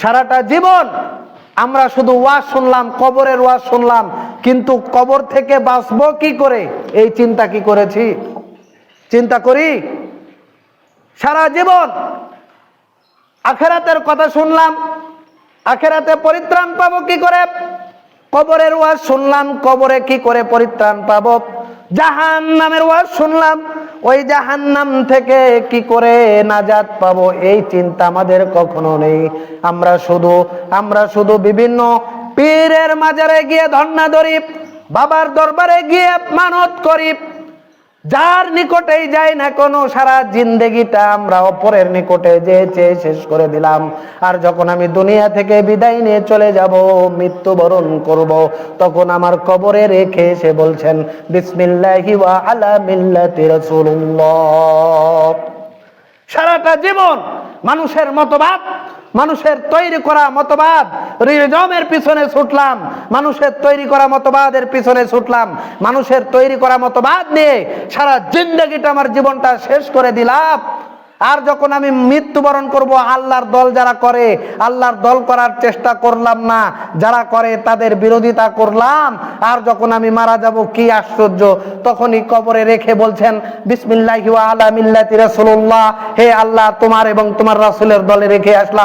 সারাটা জীবন আমরা শুধু ওয়াজ শুনলাম, কবরের ওয়াজ শুনলাম, কিন্তু কবর থেকে বাঁচবো কি করে? এই চিন্তা কি করেছি? চিন্তা করি, সারা জীবন আখেরাতের কথা শুনলাম, আখেরাতে পরিত্রাণ পাবো কি করে? কবরের ওয়াজ শুনলাম, কবরে কি করে পরিত্রাণ পাবো? জাহান নামের ওয়াজ শুনলাম ওই জাহান্নাম থেকে কি করে নাজাত পাবো? এই চিন্তা আমাদের কখনো নেই। আমরা শুধু আমরা শুধু বিভিন্ন পীরের মাজারে গিয়ে ধর্ণা ধরি, বাবার দরবারে গিয়ে মানত করি। যার নিকটেই যাই না কোনো, সারা জিন্দেগিটা আমরা অপরের নিকটে যে চেয়ে শেষ করে দিলাম। আর যখন আমি দুনিয়া থেকে বিদায় নিয়ে চলে যাব, মৃত্যুবরণ করব, তখন আমার কবরে রেখে সে বলছেন, বিসমিল্লাহি ওয়া আলা মিল্লাতি রাসূলুল্লাহ। সারাটা জীবন মানুষের মতবাদ মানুষের তৈরি করা মতবাদ, রিজমের পিছনে ছুটলাম, মানুষের তৈরি করা মতবাদের পিছনে ছুটলাম, মানুষের তৈরি করা মতবাদ নিয়ে সারা জিন্দগিটা আমার জীবনটা শেষ করে দিলাম। আর যখন আমি মৃত্যুবরণ করব, আল্লাহর দল যারা করে, আল্লাহর দল করার চেষ্টা করলাম না, যারা করে তাদের বিরোধিতা করলাম। আর যখন আমি মারা যাব, কি আশ্চর্য, তখনই কবরে রেখে বলছেন, বিসমিল্লাহি আলা মিল্লাতি হে আল্লাহ, তোমার এবং তোমার রাসূলের দলে রেখে আসলাম।